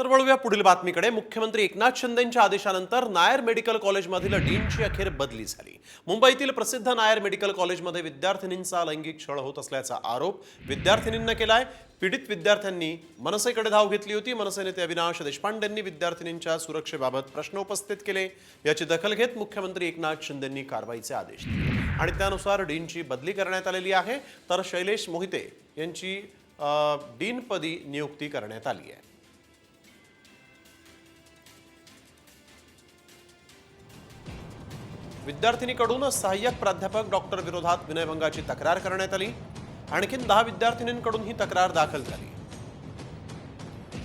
तर वळूया पुढील बातमीकडे. मुख्यमंत्री एकनाथ शिंदेंच्या आदेशानंतर नायर मेडिकल कॉलेजमधील डीनची अखेर बदली झाली. मुंबईतील प्रसिद्ध नायर मेडिकल कॉलेजमध्ये विद्यार्थिनींचा लैंगिक छळ होत असल्याचा आरोप विद्यार्थिनींना केलाय. पीडित विद्यार्थ्यांनी मनसेकडे धाव घेतली होती. मनसे नेते अविनाश देशपांडेंनी विद्यार्थिनींच्या सुरक्षेबाबत प्रश्न उपस्थित केले. याची दखल घेत मुख्यमंत्री एकनाथ शिंदेंनी कारवाईचे आदेश दिले. आणि त्यानुसार डीनची बदली करण्यात आलेली आहे. तर शैलेश मोहिते यांची डीनपदी नियुक्ती करण्यात आली आहे. विद्यार्थिनीकडून सहाय्यक प्राध्यापक डॉक्टर विरोधात विनयभंगाची तक्रार करण्यात आली. आणखीन दहा विद्यार्थिनींकडून ही तक्रार दाखल झाली.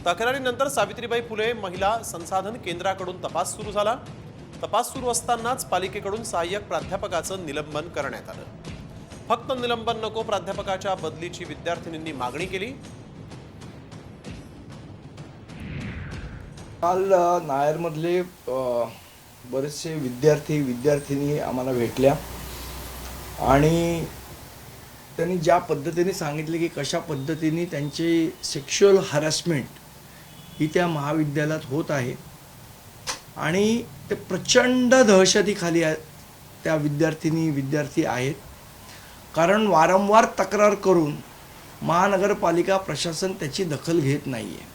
तक्रारीनंतर सावित्रीबाई फुले महिला संसाधन केंद्राकडून तपास सुरू झाला. तपास सुरू असतानाच पालिकेकडून सहाय्यक प्राध्यापकाचं निलंबन करण्यात आलं. फक्त निलंबन नको प्राध्यापकाच्या बदलीची विद्यार्थिनींनी मागणी केली. काल नायरमधले बरेचसे विद्यार्थी विद्यार्थिनी आम्हाला भेटल्या. आणि त्यांनी ज्या पद्धतीने सांगितले की कशा पद्धतीने त्यांची सेक्शुअल हॅरॅसमेंट ही त्या महाविद्यालयात होत आहे. आणि ते प्रचंड दहशतीखाली त्या विद्यार्थिनी विद्यार्थी आहेत. कारण वारंवार तक्रार करून महानगरपालिका प्रशासन त्याची दखल घेत नाही आहे